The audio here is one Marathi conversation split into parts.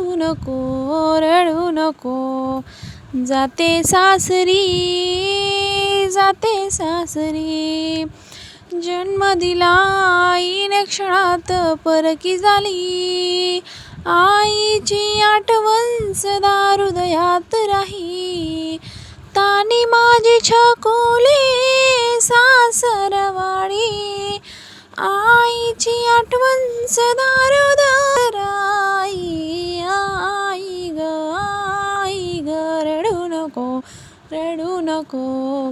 नको रडू नको. जाते सासरी जाते सासरी. जन्म दिला आईने क्षणात परकी झाली. आईची आठवण सदा हृदयात राही. तानी माझी छकोली सासरवाडी. आईची आठवण सदा रडू नको.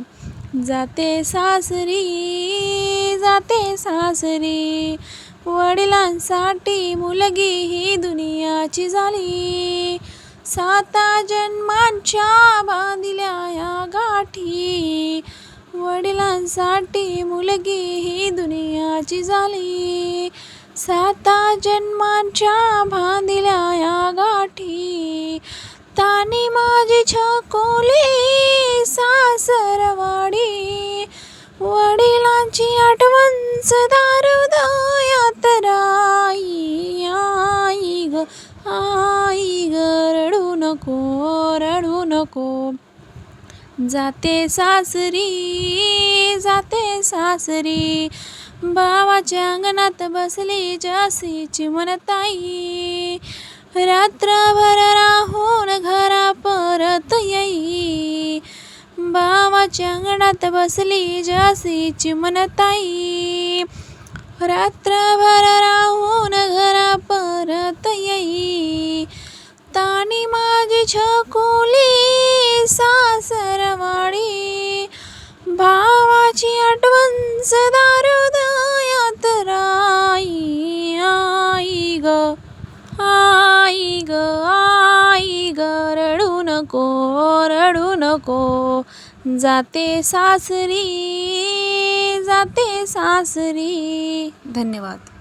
जाते सासरी जाते सासरी. वडिलांसाठी मुलगी ही दुनियाची झाली. साता जन्मांच्या बांधिल्या या गाठी. वडिलांसाठी मुलगी ही दुनियाची झाली. साता जन्मांच्या बांधल्या या गाठी. तानी माझी छकोली तुझी आठवण सदा हृदयात आई ग आई ग रडू नको रडू नको जाते सासरी जाते सासरी भावाच्या अंगणात बसली जासीची मनताई रात्रभर भावाच्या अंगणात बसली जासीची मनताई रात्रभर राहून घरा परत येई. तानी माझी छकोली सासरवाडी भावाची आठवण सदारुदयात राई आई ग आई ग. आई नको रडू नको. जाते सासरी जाते सासरी. धन्यवाद.